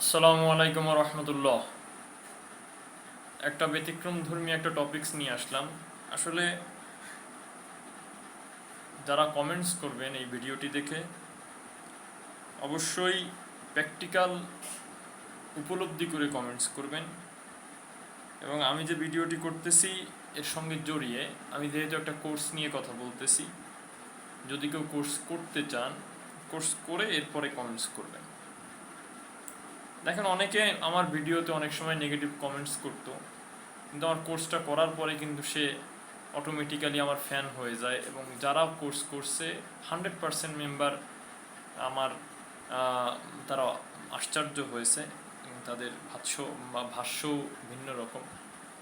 আসসালামু আলাইকুম রহমতুল্লাহ। একটা ব্যতিক্রম ধর্মী একটা টপিকস নিয়ে আসলাম। আসলে যারা কমেন্টস করবেন এই ভিডিওটি দেখে, অবশ্যই প্র্যাকটিক্যাল উপলব্ধি করে কমেন্টস করবেন। এবং আমি যে ভিডিওটি করতেছি, এর সঙ্গে জড়িয়ে আমি যেহেতু একটা কোর্স নিয়ে কথা বলতেছি, যদি কেউ কোর্স করতে চান কোর্স করে এরপরে কমেন্টস করবেন। দেখেন অনেকে আমার ভিডিওতে অনেক সময় নেগেটিভ কমেন্টস করতো, কিন্তু আমার কোর্সটা করার পরে কিন্তু সে অটোমেটিক্যালি আমার ফ্যান হয়ে যায় এবং যারা কোর্স করছে হান্ড্রেড পারসেন্ট মেম্বার আমার তারা আশ্চর্য হয়েছে তাদের ভাষ্য, বা ভাষ্যও ভিন্ন রকম।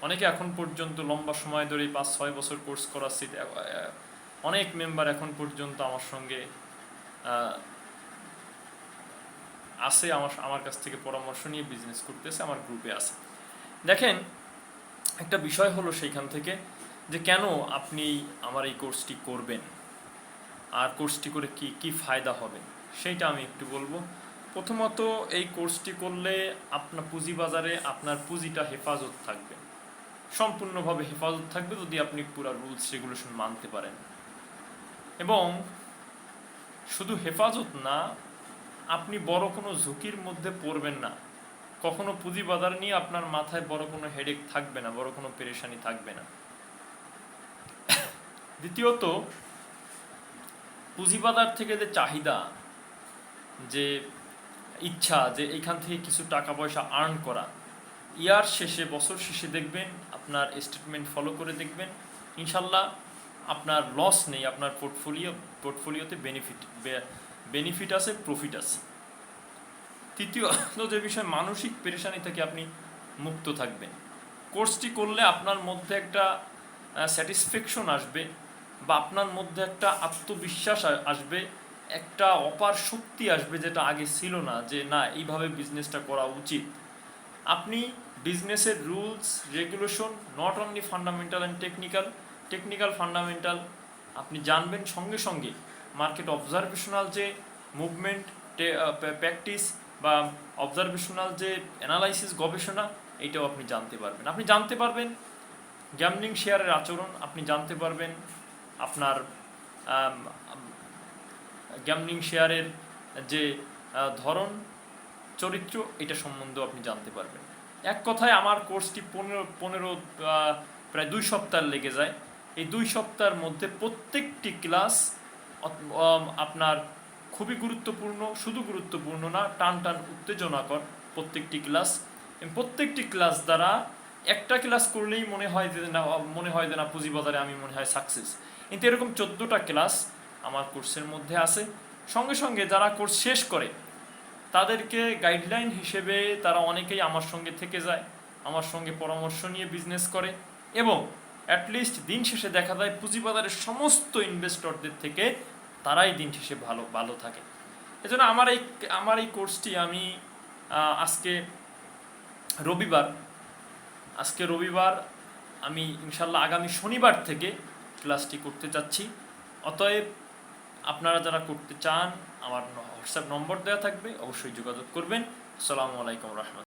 অনেকে এখন পর্যন্ত লম্বা সময় ধরে পাঁচ, ছয় বছর কোর্স করাচ্ছি অনেক মেম্বার এখন পর্যন্ত আমার সঙ্গে আছে, আমার আমার কাছ থেকে পরামর্শ নিয়ে বিজনেস করতেছে, আমার গ্রুপে আছে। দেখেন, একটা বিষয় হলো সেইখান থেকে যে কেন আপনি আমার এই কোর্সটি করবেন? আর কোর্সটি করে কি কি ফায়দা হবে? সেইটা আমি একটু বলব। প্রথমত, এই কোর্সটি করলে আপনার পুঁজিবাজারে আপনার পুঁজিটা হেফাজত থাকবে। সম্পূর্ণভাবে হেফাজত থাকবে যদি আপনি পুরো রুলস রেগুলেশন মানতে পারেন। এবং শুধু হেফাজত না আপনি বড় কোনো ঝুঁকির মধ্যে পড়বেন না। কখনো পুঁজিবাজার নিয়ে আপনার মাথায় বড় কোনো হেডেক থাকবে না, বড় কোনো পেরেশানি থাকবে না। দ্বিতীয়ত পুঁজিবাজার থেকে যে চাহিদা, যে ইচ্ছা, যে এখান থেকে কিছু টাকা পয়সা আর্ন করা, ইয়ার শেষে, বছর শেষে দেখবেন, আপনার স্টেটমেন্ট ফলো করে দেখবেন, ইনশাল্লাহ আপনার লস নেই, আপনার পোর্টফোলিও পোর্টফোলিওতে বেনিফিট বেনিফিট আছে প্রফিট আছে। তৃতীয়, যে বিষয় মানসিক পেরেশানি থেকে আপনি মুক্ত থাকবেন। কোর্সটি করলে আপনার মধ্যে একটা স্যাটিসফ্যাকশন আসবে বা আপনার মধ্যে একটা আত্মবিশ্বাস আসবে, একটা অপার শক্তি আসবে যেটা আগে ছিল না, যে না, এইভাবে বিজনেসটা করা উচিত। আপনি বিজনেসের rules regulation not only fundamental and technical technical fundamental আপনি জানবেন সঙ্গে সঙ্গে মার্কেট অবজারভেশনাল যে মুভমেন্ট প্র্যাকটিস বা অবজারভেশনাল যে অ্যানালাইসিস গবেষণা এইটাও আপনি জানতে পারবেন। আপনি জানতে পারবেন গ্যামলিং শেয়ারের আচরণ, আপনি জানতে পারবেন আপনার গ্যামলিং শেয়ারের যে ধরন, চরিত্র, এটা সম্বন্ধেও আপনি জানতে পারবেন। এক কথায় আমার কোর্সটি পনেরো পনেরো প্রায় দুই সপ্তাহ লেগে যায়। এই দুই সপ্তাহের মধ্যে প্রত্যেকটি ক্লাস আপনার খুবই গুরুত্বপূর্ণ, শুধু গুরুত্বপূর্ণ না, টান টান উত্তেজনাকর প্রত্যেকটি ক্লাস। প্রত্যেকটি ক্লাস দ্বারা একটা ক্লাস করলেই মনে হয় যে না, মনে হয় যে না, পুঁজিবাজারে আমি মনে হয় সাকসেস কিন্তু এরকম চোদ্দোটা ক্লাস আমার কোর্সের মধ্যে আছে। সঙ্গে সঙ্গে যারা কোর্স শেষ করে, তাদেরকে গাইডলাইন হিসেবে তারা অনেকেই আমার সঙ্গে থেকে যায়, আমার সঙ্গে পরামর্শ নিয়ে বিজনেস করে এবং অ্যাটলিস্ট দিন শেষে দেখা যায় পুঁজিবাজারের সমস্ত ইনভেস্টরদের থেকে তারাই দিন শেষে ভালো ভালো থাকে। এজন্য আমার এই আমার এই কোর্সটি আমি আজকে রবিবার আজকে রবিবার আমি ইনশাল্লাহ আগামী শনিবার থেকে ক্লাসটি করতে চাচ্ছি। অতএব আপনারা যারা করতে চান, আমার হোয়াটসঅ্যাপ নম্বর দেওয়া থাকবে, অবশ্যই যোগাযোগ করবেন। আসসালামু আলাইকুম রহমতুল্লাহ।